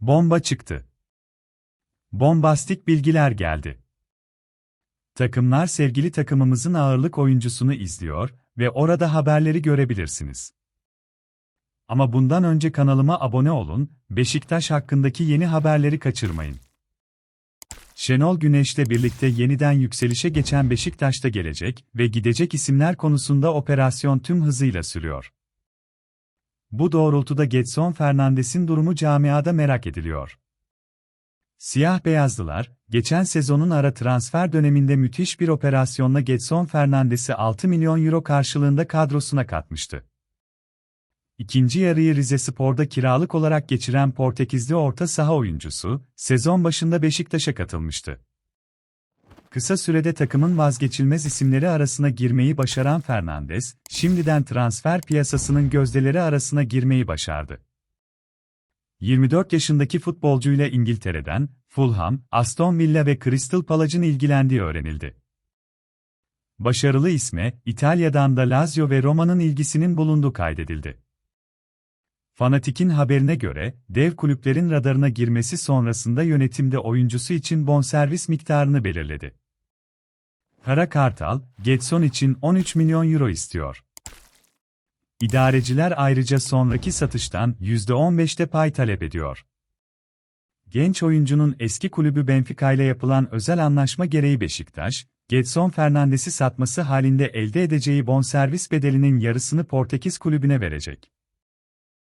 Bomba çıktı. Bombastik bilgiler geldi. Takımlar sevgili takımımızın ağırlık oyuncusunu izliyor ve orada haberleri görebilirsiniz. Ama bundan önce kanalıma abone olun, Beşiktaş hakkındaki yeni haberleri kaçırmayın. Şenol Güneş'le birlikte yeniden yükselişe geçen Beşiktaş'ta gelecek ve gidecek isimler konusunda operasyon tüm hızıyla sürüyor. Bu doğrultuda Getson Fernandes'in durumu camiada merak ediliyor. Siyah beyazlılar, geçen sezonun ara transfer döneminde müthiş bir operasyonla Getson Fernandes'i 6 milyon euro karşılığında kadrosuna katmıştı. İkinci yarıyı Rize Spor'da kiralık olarak geçiren Portekizli orta saha oyuncusu, sezon başında Beşiktaş'a katılmıştı. Kısa sürede takımın vazgeçilmez isimleri arasına girmeyi başaran Fernandes, şimdiden transfer piyasasının gözdeleri arasına girmeyi başardı. 24 yaşındaki futbolcuyla İngiltere'den, Fulham, Aston Villa ve Crystal Palace'ın ilgilendiği öğrenildi. Başarılı isme, İtalya'dan da Lazio ve Roma'nın ilgisinin bulunduğu kaydedildi. Fanatik'in haberine göre, dev kulüplerin radarına girmesi sonrasında yönetimde oyuncusu için bonservis miktarını belirledi. Kara Kartal, Getson için 13 milyon euro istiyor. İdareciler ayrıca sonraki satıştan %15'te pay talep ediyor. Genç oyuncunun eski kulübü Benfica ile yapılan özel anlaşma gereği Beşiktaş, Getson Fernandes'i satması halinde elde edeceği bonservis bedelinin yarısını Portekiz kulübüne verecek.